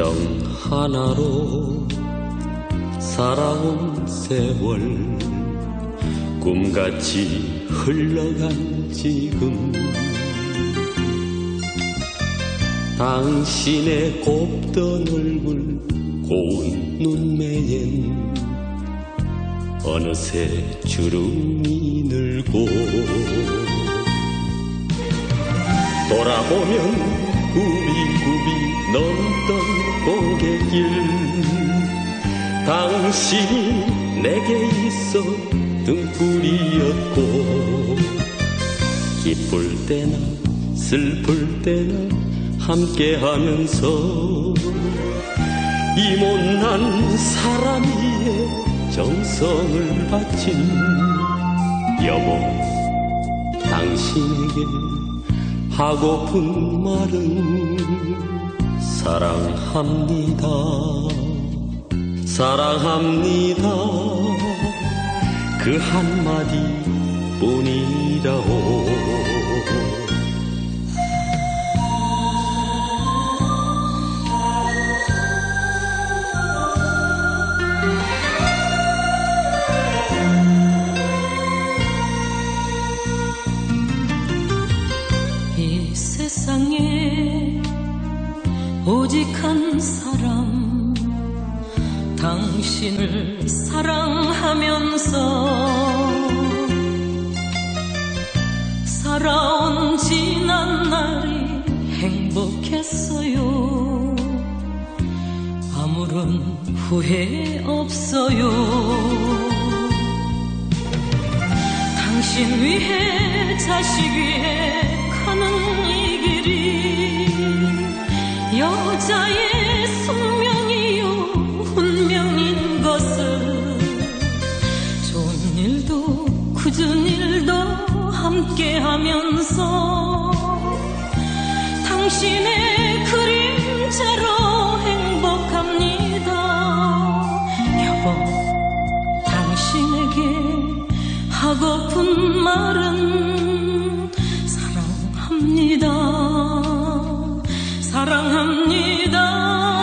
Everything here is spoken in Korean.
하나로 살아온 세월 꿈같이 흘러간 지금. 당신의 곱던 얼굴 고운 눈매엔 어느새 주름이 늘고. 돌아보면 구비구비 넘 당신이 내게 있어 등불이었고 기쁠 때나 슬플 때나 함께 하면서 이 못난 사람 위에 정성을 바친 여보 당신에게 하고픈 말은 사랑합니다 사랑합니다. 그 한마디 뿐이라오. 오직 한 사람 당신을 사랑하면서 살아온 지난 날이 행복했어요. 아무런 후회 없어요. 당신 위해 자식 위해 가는 이 길이 여자의 함께 하면서 당신의 그림자로 행복합니다. 여보 당신에게 하고픈 말은 사랑합니다. 사랑합니다